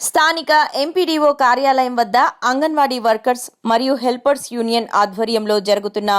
స్థానిక ఎంపీడీఓ కార్యాలయం వద్ద అంగన్వాడీ వర్కర్స్ మరియు హెల్పర్స్ యూనియన్ ఆధ్వర్యంలో జరుగుతున్న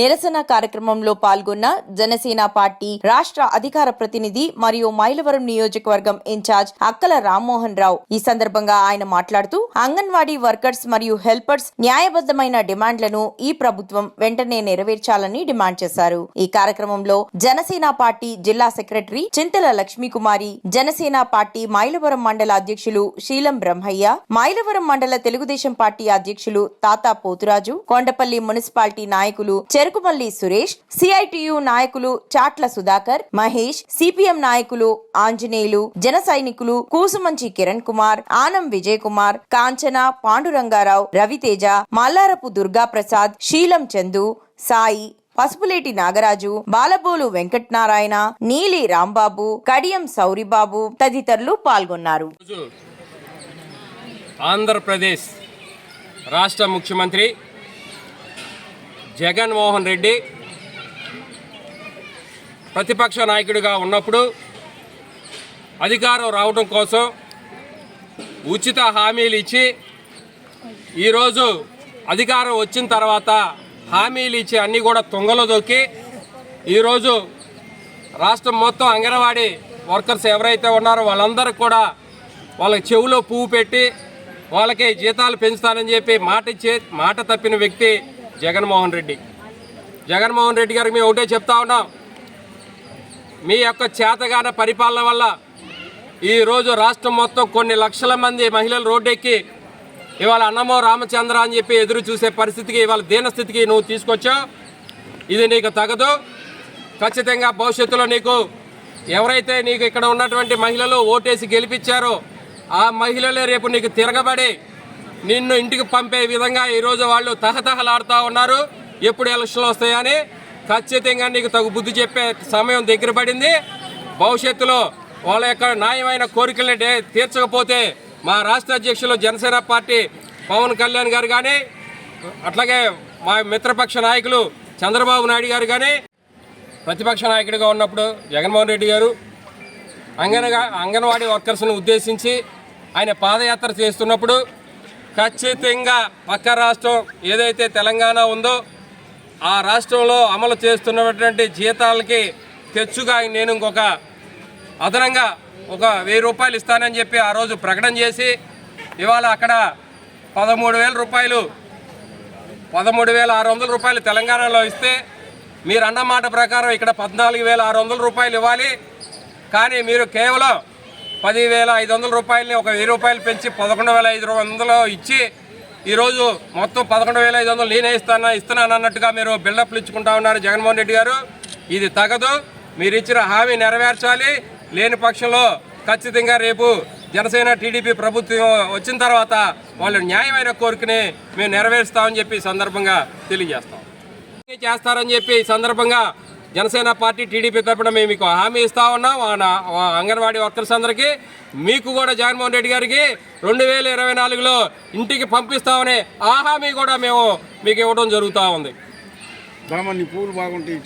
నిరసన కార్యక్రమంలో పాల్గొన్న జనసేన పార్టీ రాష్ట్ర అధికార ప్రతినిధి మరియు మైలవరం నియోజకవర్గం ఇన్ఛార్జ్ అక్కల రామ్మోహన్ రావు. ఈ సందర్భంగా ఆయన మాట్లాడుతూ అంగన్వాడీ వర్కర్స్ మరియు హెల్పర్స్ న్యాయబద్దమైన డిమాండ్లను ఈ ప్రభుత్వం వెంటనే నెరవేర్చాలని డిమాండ్ చేశారు. ఈ కార్యక్రమంలో జనసేన పార్టీ జిల్లా సెక్రటరీ చింతల లక్ష్మీకుమారి జనసేన పార్టీ మైలవరం మండల అధ్యక్షులు శీలం బ్రహ్మయ్య మైలవరం మండల తెలుగుదేశం పార్టీ అధ్యక్షులు తాతా పోతురాజు కొండపల్లి మున్సిపాలిటీ నాయకులు చెరుకుమల్లి సురేష్ సిఐటియు నాయకులు చాట్ల సుధాకర్ మహేష్ సిపిఎం నాయకులు ఆంజనేయులు జన సైనికులు కూసుమంచి కిరణ్ కుమార్ ఆనం విజయ్ కుమార్ కాంచన పాండురంగారావు రవితేజ మల్లారపు దుర్గా ప్రసాద్ శీలం చందు సాయి పసుపులేటి నాగరాజు బాలబోలు వెంకటనారాయణ నీలి రాంబాబు కడియం సౌరిబాబు తదితరులు పాల్గొన్నారు. ఆంధ్రప్రదేశ్ రాష్ట్ర ముఖ్యమంత్రి జగన్మోహన్ రెడ్డి ప్రతిపక్ష నాయకుడిగా ఉన్నప్పుడు అధికారం రావడం కోసం ఉచిత హామీలు ఇచ్చి ఈరోజు అధికారం వచ్చిన తర్వాత హామీలు ఇచ్చి అన్నీ కూడా తుంగలో దొక్కి ఈరోజు రాష్ట్రం మొత్తం అంగన్వాడీ వర్కర్స్ ఎవరైతే ఉన్నారో వాళ్ళందరికీ కూడా వాళ్ళ చెవులో పువ్వు పెట్టి వాళ్ళకి జీతాలు పెంచుతానని చెప్పి మాట ఇచ్చే మాట తప్పిన వ్యక్తి జగన్మోహన్ రెడ్డి. జగన్మోహన్ రెడ్డి గారికి మేము ఒకటే చెప్తా ఉన్నాం. మీ యొక్క చేతగాన పరిపాలన వల్ల ఈరోజు రాష్ట్రం మొత్తం కొన్ని లక్షల మంది మహిళలు రోడ్డెక్కి ఇవాళ అన్నమో రామచంద్ర అని చెప్పి ఎదురు చూసే పరిస్థితికి ఇవాళ దీనస్థితికి నువ్వు తీసుకొచ్చావు. ఇది నీకు తగదు. ఖచ్చితంగా భవిష్యత్తులో నీకు ఎవరైతే నీకు ఇక్కడ ఉన్నటువంటి మహిళలు ఓటేసి గెలిపించారో ఆ మహిళలే రేపు నీకు తిరగబడి నిన్ను ఇంటికి పంపే విధంగా ఈరోజు వాళ్ళు తహతహలాడుతూ ఉన్నారు. ఎప్పుడు ఎలక్షన్లు వస్తాయని ఖచ్చితంగా నీకు తగు బుద్ధి చెప్పే సమయం దగ్గర పడింది. భవిష్యత్తులో వాళ్ళ యొక్క న్యాయమైన కోరికల్ని తీర్చకపోతే మా రాష్ట్ర అధ్యక్షులు జనసేన పార్టీ పవన్ కళ్యాణ్ గారు కానీ అట్లాగే మా మిత్రపక్ష నాయకులు చంద్రబాబు నాయుడు గారు కానీ ప్రతిపక్ష నాయకుడిగా ఉన్నప్పుడు జగన్మోహన్ రెడ్డి గారు అంగనగా అంగన్వాడీ వర్కర్స్ను ఉద్దేశించి ఆయన పాదయాత్ర చేస్తున్నప్పుడు ఖచ్చితంగా పక్క రాష్ట్రం ఏదైతే తెలంగాణ ఉందో ఆ రాష్ట్రంలో అమలు చేస్తున్నటువంటి జీతాలకి తెచ్చుగా నేను ఇంకొక అదనంగా ఒక వెయ్యి రూపాయలు ఇస్తానని చెప్పి ఆ రోజు ప్రకటన చేసి ఇవాళ అక్కడ పదమూడు వేల రూపాయలు పదమూడు వేల ఆరు వందల రూపాయలు తెలంగాణలో ఇస్తే మీరు అన్న మాట ప్రకారం ఇక్కడ పద్నాలుగు వేల ఆరు వందల రూపాయలు ఇవ్వాలి. కానీ మీరు కేవలం పదివేల ఐదు వందల రూపాయలని ఒక వెయ్యి రూపాయలు పెంచి పదకొండు వేల ఐదు వందలు ఇచ్చి ఈరోజు మొత్తం పదకొండు వేల ఐదు వందలు నేనే ఇస్తాను ఇస్తున్నాను అన్నట్టుగా మీరు బిల్డప్లు ఇచ్చుకుంటా ఉన్నారు జగన్మోహన్ రెడ్డి గారు. ఇది తగదు. మీరు ఇచ్చిన హామీ నెరవేర్చాలి. లేని పక్షంలో ఖచ్చితంగా రేపు జనసేన టీడీపీ ప్రభుత్వం వచ్చిన తర్వాత వాళ్ళు న్యాయమైన కోరికని మేము నెరవేరుస్తామని చెప్పి సందర్భంగా తెలియజేస్తాం. చేస్తారని చెప్పి సందర్భంగా జనసేన పార్టీ టీడీపీ తరపున మేము మీకు హామీ ఇస్తా ఉన్నాం. అంగన్వాడీ వర్కర్స్ అందరికీ మీకు కూడా జగన్మోహన్ రెడ్డి గారికి రెండు వేల ఇరవై నాలుగులో ఇంటికి పంపిస్తామనే ఆ హామీ కూడా మేము మీకు ఇవ్వడం జరుగుతూ ఉంది. పూలు బాగుంటాయి.